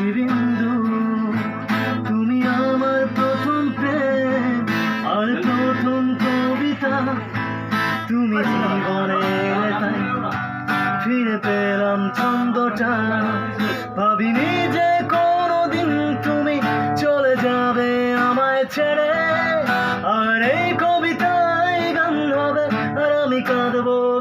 বৃষ্টি তুমি আমার প্রথম প্রেম আর প্রথম কবিতা। তুমি জীবনে ফিরে পেলাম ছন্দটা। ভাবিনি যে কোনোদিন তুমি চলে যাবে আমায় ছেড়ে। আর এই কবিতায় গান হবে আর আমি কাঁদবো।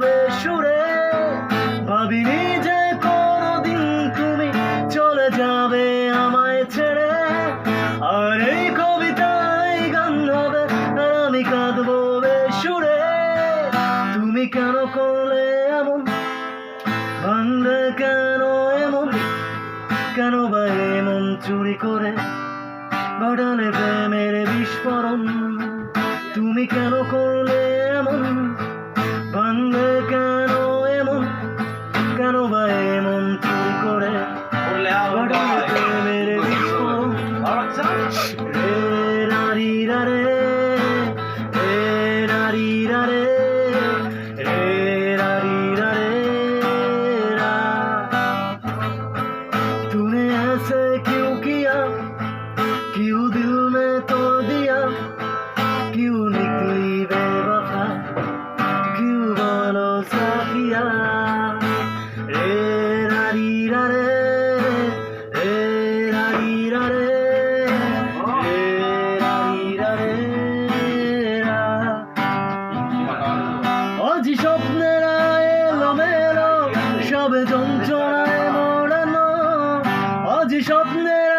তুমি কেন করলে এমন ভাঙলে কেন এমন কেন বা এমন চুরি করে ঘটালে প্রেমের বিস্ফোরণ তুমি কেন করলে এমন ভাঙলে কেন এমন কেন বা এমন চুরি করে ঘটালে প্রেমের বিস্ফোরণ রে রারে রে तूने ऐसे क्यों किया क्यों दिल में तोड़ दिया क्यों निकली बेवफा क्यों बोलो साथिया रे रारी रा रे रे रारी रा रे रे रारी रा रे রা অজি স্বপ্নের এলো মেলো সবে যন্ত্রণায় মোড়ানো অজি স্বপ্নের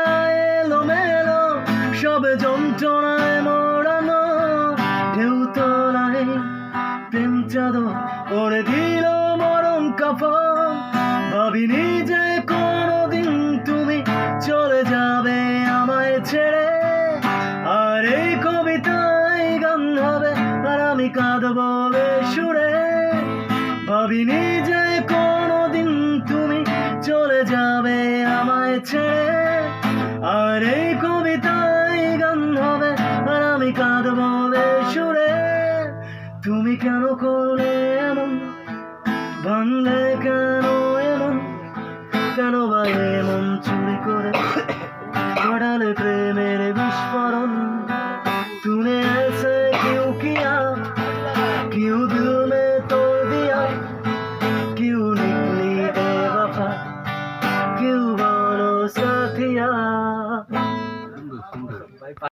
এলো মেলো যন্ত্রণায় ঢেউ তোলায় প্রেম চাদর করে দিল মরণ কাপড় ভাবিনি যে কোনোদিন তুমি চলে যাবে আমায় ছেড়ে। আর এই কবিতায় গান হবে আর আমি কাঁদবো সুরে ভাবিনি কাঁদবো সুরে। তুমি কেন করলে